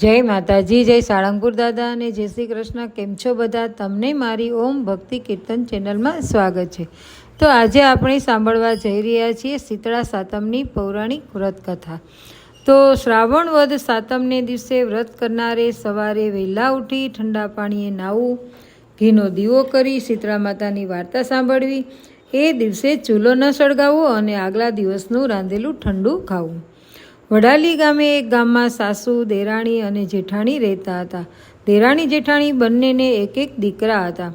જય માતાજી, જય સાળંગપુર દાદા અને જય શ્રી કૃષ્ણ. કેમ છો બધા? તમને મારી ઓમ ભક્તિ કીર્તન ચેનલમાં સ્વાગત છે. તો આજે આપણે સાંભળવા જઈ રહ્યા છીએ શીતળા સાતમની પૌરાણિક વ્રતકથા. તો શ્રાવણ વધ સાતમને દિવસે વ્રત કરનારે સવારે વહેલા ઉઠી ઠંડા પાણીએ નાહવું, ઘીનો દીવો કરી શીતળા માતાની વાર્તા સાંભળવી, એ દિવસે ચૂલો ન સળગાવવો અને આગલા દિવસનું રાંધેલું ઠંડુ ખાવું. વડાલી ગામે એક ગામમાં સાસુ, દેરાણી અને જેઠાણી રહેતા હતા. દેરાણી, જેઠાણી બંનેને એક એક દીકરા હતા.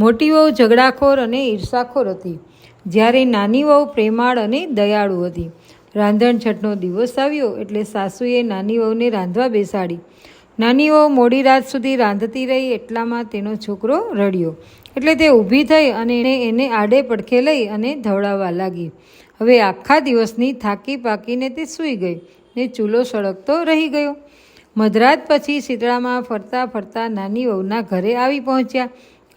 મોટી વહુ ઝઘડાખોર અને ઈર્ષાખોર હતી. જ્યારે નાની વહુ પ્રેમાળ અને દયાળુ હતી. રાંધણ છઠનો દિવસ આવ્યો એટલે સાસુએ નાની વહુને રાંધવા બેસાડી. નાની વહુ મોડી રાત સુધી રાંધતી રહી એટલામાં તેનો છોકરો રડ્યો. એટલે તે ઊભી થઈ અને એને આડે પડખે લઈ અને ધવડાવવા લાગી. હવે આખા દિવસની થાકી પાકીને તે સૂઈ ગઈ. ને ચૂલો સળગતો રહી ગયો. મધરાત પછી શીતળામાં ફરતા ફરતા નાની વહુના ઘરે આવી પહોંચ્યા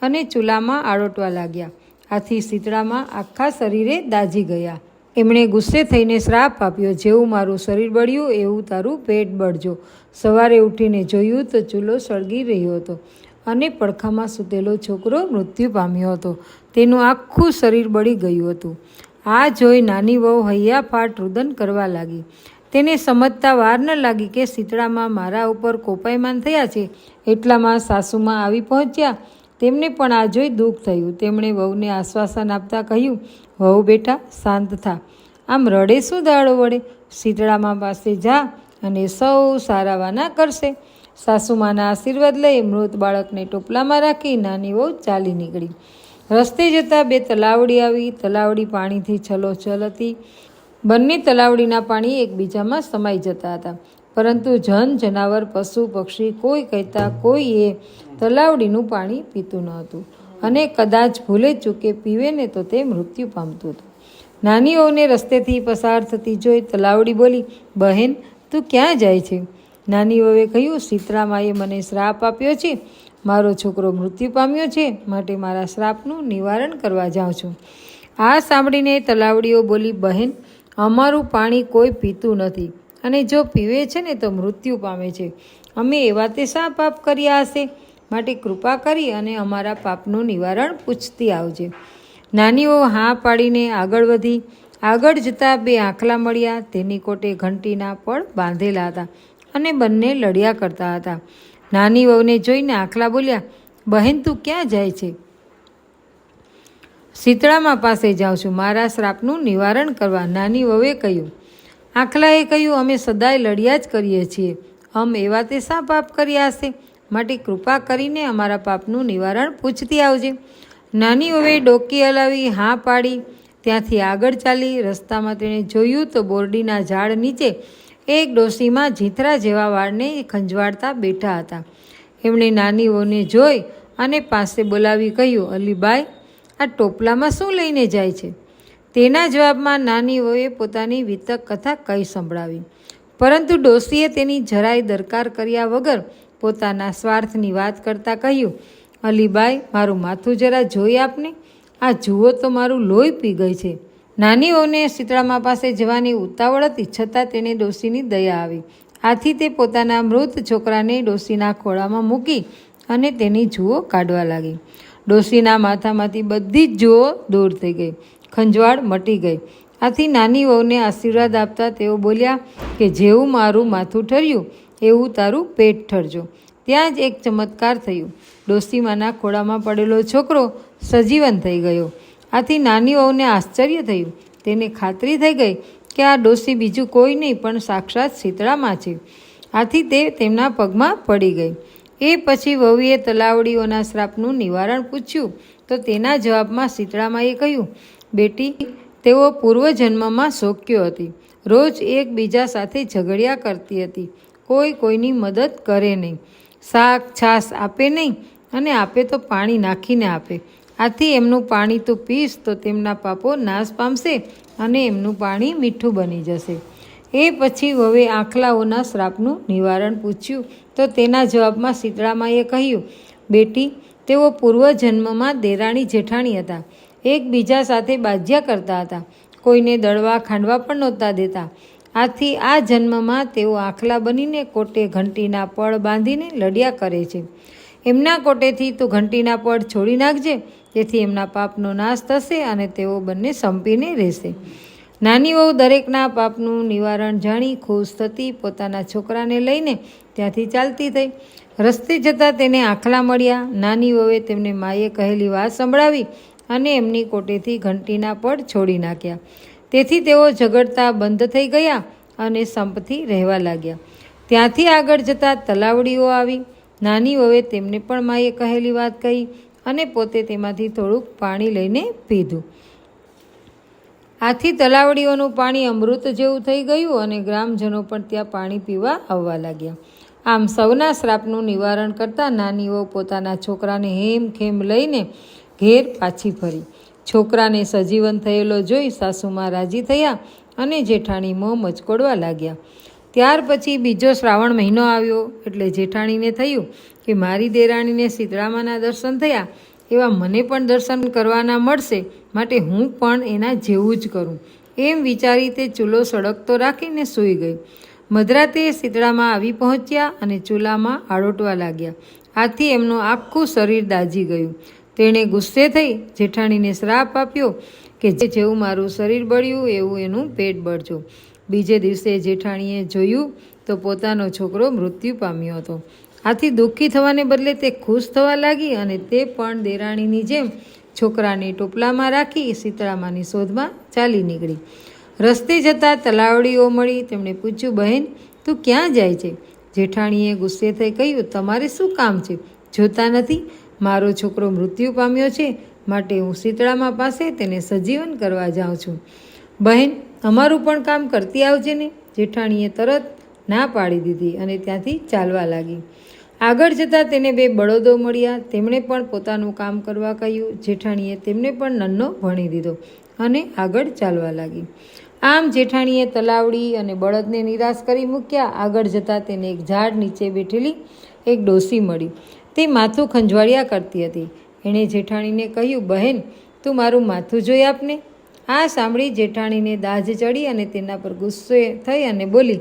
અને ચૂલામાં આળોટવા લાગ્યા. આથી શીતળામાં આખા શરીરે દાઝી ગયા. એમણે ગુસ્સે થઈને શ્રાપ આપ્યો, જેવું મારું શરીર બળ્યું, એવું તારું પેટ બળજો. સવારે ઉઠીને જોયું તો ચૂલો સળગી રહ્યો હતો અને પડખામાં સૂતેલો છોકરો મૃત્યુ પામ્યો હતો. તેનું આખું શરીર બળી ગયું હતું. આ જોઈ નાની વહુ હૈયા ફાટ રુદન કરવા લાગી. તેને સમજતા વાર ન લાગી કે શીતળામાં મારા ઉપર કોપાયમાન થયા છે. એટલામાં સાસુમાં આવી પહોંચ્યા. તેમને પણ આ જોઈ દુઃખ થયું. તેમણે વહુને આશ્વાસન આપતા કહ્યું, વહુ બેટા, શાંત થા. આમ રડે શું દાડો વડે? શીતળામાં પાસે જા અને સૌ સારાવાના કરશે. સાસુમાના આશીર્વાદ લઈ મૃત બાળકને ટોપલામાં રાખી નાની વહુ ચાલી નીકળી. રસ્તે જતાં બે તલાવડી આવી. તલાવડી પાણીથી છલોછલ હતી. બંને તલાવડીના પાણી એકબીજામાં સમાઈ જતા હતા. પરંતુ જન જનાવર, પશુ, પક્ષી, કોઈ કહેતા કોઈએ તલાવડીનું પાણી પીતું ન હતું અને કદાચ ભૂલે ચૂકે પીવે ને તો તે મૃત્યુ પામતું હતું. નાનીઓને રસ્તેથી પસાર થતી જોઈ તલાવડી બોલી, બહેન, તું ક્યાં જાય છે? નાનીઓએ કહ્યું, સીતરામાએ મને શ્રાપ આપ્યો છે. મારો છોકરો મૃત્યુ પામ્યો છે. માટે મારા શ્રાપનું નિવારણ કરવા જાઉં છું. આ સાંભળીને તલાવડીઓ બોલી, બહેન અમારું પાણી કોઈ પીતું નથી. અને જો પીવે છે ને તો મૃત્યુ પામે છે. અમે એવા તે શા પાપ કર્યા હશે? માટે કૃપા કરી અને અમારા પાપનું નિવારણ પૂછતી આવજે. નાનીઓ હા પાડીને આગળ વધી. આગળ જતાં બે આંખલા મળ્યા. તેની કોટે ઘંટીના પળ બાંધેલા હતા અને બંને લડ્યા કરતા હતા. નાની વહુને જોઈને આંખલા બોલ્યા, બહેન, તું ક્યાં જાય છે? શીતળામાં પાસે જાઉં છું. મારા શ્રાપનું નિવારણ કરવા નાની વવે કહ્યું, આખલાએ કહ્યું, અમે સદાય લડ્યા જ કરીએ છીએ. અમ એવા તે શા પાપ કર્યા હશે? માટે કૃપા કરીને અમારા પાપનું નિવારણ પૂછતી આવજે. નાની વવે ડોકી હલાવી હા પાડી. ત્યાંથી આગળ ચાલી રસ્તામાં તેણે જોયું તો બોરડીના ઝાડ નીચે એક ડોસીમાં જીથરા જેવા વાળને ખંજવાળતા બેઠા હતા. એમણે નાની વહુને જોઈ અને પાસે બોલાવી કહ્યું, અલીબાઈ આ ટોપલામાં શું લઈને જાય છે? તેના જવાબમાં નાની વહુએ પોતાની વિતક કથા કહી સંભળાવી. પરંતુ ડોશીએ તેની જરાય દરકાર કર્યા વગર પોતાના સ્વાર્થની વાત કરતાં કહ્યું, અલીબાઈ, મારું માથું જરા જોઈ આપને. આ જુઓ તો મારું લોહી પી ગઈ છે. નાની વહુને શીતળામા પાસે જવાની ઉતાવળ હતી છતાં તેને ડોશીની દયા આવી. આથી તે પોતાના મૃત છોકરાને ડોશીના ખોળામાં મૂકી અને તેની જુઓ કાઢવા લાગી. ડોશીના માથામાંથી બધી જ જુઓ દૂર થઈ ગઈ. ખંજવાળ મટી ગઈ. આથી નાની વહુને આશીર્વાદ આપતા તેઓ બોલ્યા કે જેવું મારું માથું ઠર્યું, એવું તારું પેટ ઠરજો. ત્યાં જ એક ચમત્કાર થયું. ડોશીમાના ખોળામાં પડેલો છોકરો સજીવન થઈ ગયો. આથી નાની વહુને આશ્ચર્ય થયું. તેને ખાતરી થઈ ગઈ કે આ ડોસી બીજું કોઈ નહીં, પણ સાક્ષાત શીતળામાં છે. આથી તે તેમના પગમાં પડી ગઈ. એ પછી વહુએ તલાવડીઓના શ્રાપનું નિવારણ પૂછ્યું. તો તેના જવાબમાં શીતળામાએ કહ્યું, બેટી, તેઓ પૂર્વજન્મમાં શોક્યો હતી. રોજ એકબીજા સાથે ઝઘડ્યા કરતી હતી. કોઈ કોઈની મદદ કરે નહીં. શાક, છાશ આપે નહીં અને આપે તો પાણી નાખીને આપે. આથી એમનું પાણી તું પીશ તો તેમના પાપો નાશ પામશે અને એમનું પાણી મીઠું બની જશે. એ પછી વવે આંખલાઓના શ્રાપનું નિવારણ પૂછ્યું. તો તેના જવાબમાં શીતળામાએ કહ્યું, બેટી, તેઓ પૂર્વજન્મમાં દેરાણી જેઠાણી હતા. એકબીજા સાથે બાજ્યા કરતા હતા. કોઈને દળવા ખાંડવા પણ નહોતા દેતા. આથી આ જન્મમાં તેઓ આખલા બનીને કોટે ઘંટીના પળ બાંધીને લડ્યા કરે છે. એમના કોટેથી તું ઘંટીના પળ છોડી નાખજે તેથી એમના પાપનો નાશ થશે અને તેઓ બંને સંપીને રહેશે. નાની વહુ દરેકના પાપનું નિવારણ જાણી ખુશ થતી પોતાના છોકરાને લઈને ત્યાંથી ચાલતી થઈ. રસ્તે જતાં તેને આખલા મળ્યા. નાની વહુએ તેમને માએ કહેલી વાત સંભળાવી અને એમની કોટેથી ઘંટીના પડ છોડી નાખ્યા. તેથી તેઓ ઝઘડતા બંધ થઈ ગયા અને સંપથી રહેવા લાગ્યા. ત્યાંથી આગળ જતાં તલાવડીઓ આવી. નાની વહુએ તેમને પણ માએ કહેલી વાત કહી અને પોતે તેમાંથી થોડુંક પાણી લઈને પીધું. આથી તલાવડીઓનું પાણી અમૃત જેવું થઈ ગયું અને ગ્રામજનો પણ ત્યાં પાણી પીવા આવવા લાગ્યા. આમ સૌના શ્રાપનું નિવારણ કરતાં નાનીઓ પોતાના છોકરાને હેમ ખેમ લઈને ઘેર પાછી ફરી. છોકરાને સજીવન થયેલો જોઈ સાસુમાં રાજી થયા અને જેઠાણી મોં મચકોડવા લાગ્યા. ત્યાર પછી બીજો શ્રાવણ મહિનો આવ્યો એટલે જેઠાણીને થયું કે મારી દેરાણીને શીતળામાના દર્શન થયા એવા મને પણ દર્શન કરવાના મળશે, માટે હું પણ એના જેવું જ કરું. એમ વિચારી તે ચૂલો સળગતો રાખીને સૂઈ ગઈ. મધરાતે શીતળામાં આવી પહોંચ્યા અને ચૂલામાં આળોટવા લાગ્યા. આથી એમનું આખું શરીર દાજી ગયું. તેણે ગુસ્સે થઈ જેઠાણીને શ્રાપ આપ્યો કે જેવું મારું શરીર બળ્યું, એવું એનું પેટ બળજો. બીજે દિવસે જેઠાણીએ જોયું તો પોતાનો છોકરો મૃત્યુ પામ્યો હતો. આથી દુઃખી થવાને બદલે તે ખુશ થવા લાગી અને તે પણ દેરાણીની જેમ છોકરાને ટોપલામાં રાખી શીતળામાની શોધમાં ચાલી નીકળી. રસ્તે જતાં તલાવડીઓ મળી. તેમણે પૂછ્યું, બહેન, તું ક્યાં જાય છે? જેઠાણીએ ગુસ્સે થઈ કહ્યું, તમારે શું કામ છે? જોતા નથી. મારો છોકરો મૃત્યુ પામ્યો છે. માટે હું શીતળામા પાસે તેને સજીવન કરવા જાઉં છું. બહેન, અમારું પણ કામ કરતી આવજે ને. જેઠાણીએ તરત ના પાડી દીધી અને ત્યાંથી ચાલવા લાગી. આગળ જતાં તેને બે બળદો મળ્યા. તેમણે પણ પોતાનું કામ કરવા કહ્યું. જેઠાણીએ તેમને પણ નન્નો ભણી દીધો અને આગળ ચાલવા લાગી. આમ જેઠાણીએ તલાવડી અને બળદને નિરાશ કરી મૂક્યા. આગળ જતાં તેને એક ઝાડ નીચે બેઠેલી એક ડોસી મળી. તે માથું ખંજવાળ્યા કરતી હતી. એણે જેઠાણીને કહ્યું, બહેન, તું મારું માથું જોઈ આપને. આ સાંભળી જેઠાણીને દાજ ચડી અને તેના પર ગુસ્સે થઈ અને બોલી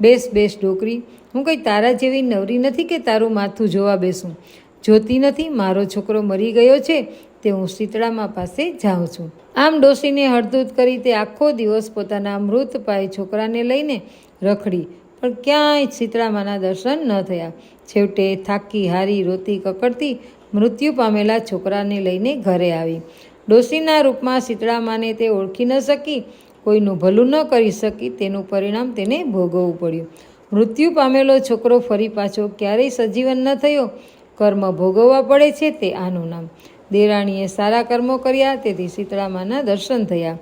બેસ બેસ ડોકરી હું કંઈ તારા જેવી નવરી નથી કે તારું માથું જોવા બેસું? જોતી નથી, મારો છોકરો મરી ગયો છે, તે હું શીતળામાં પાસે જાઉં છું. આમ ડોસીને હળદૂત કરી તે આખો દિવસ પોતાના મૃત પાય છોકરાને લઈને રખડી. પણ ક્યાંય શીતળામાના દર્શન ન થયા. છેવટે થાકી હારી રોતી કકડતી મૃત્યુ પામેલા છોકરાને લઈને ઘરે આવી. ડોસીના રૂપમાં શીતળામાને તે ઓળખી ન શકી. કોઈનું ભલું ન કરી શકી તેનું પરિણામ તેને ભોગવવું પડ્યું. મૃત્યુ પામેલો છોકરો ફરી પાછો ક્યારેય સજીવન ન થયો. કર્મ ભોગવવા પડે છે તે આનું નામ. દેરાણીએ સારા કર્મો કર્યા, તેથી શીતળામાના દર્શન થયા.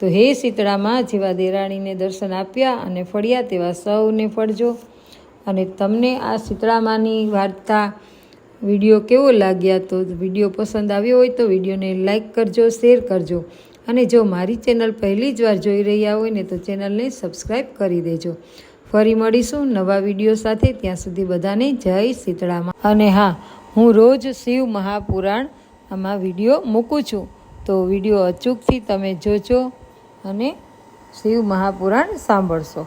તો હે શીતળામાં, જેવા દેરાણીને દર્શન આપ્યા અને ફળ્યા, તેવા સૌને ફળજો. અને તમને આ શીતળામાની વાર્તા, વીડિયો કેવો લાગ્યા? તો વીડિયો પસંદ આવ્યો હોય તો વિડીયોને લાઈક કરજો, શેર કરજો. અને જો મારી ચેનલ પહેલી જ વાર જોઈ રહ્યા હોય ને તો ચેનલને સબસ્ક્રાઈબ કરી દેજો. ફરી મળીશું નવા વીડિયો સાથે. ત્યાં સુધી બધાને જય શીતળામાં. અને હા, હું રોજ શિવ મહાપુરાણ આમાં વીડિયો મૂકું છું. તો વીડિયો અચૂકથી તમે જોજો અને શિવ મહાપુરાણ સાંભળશો.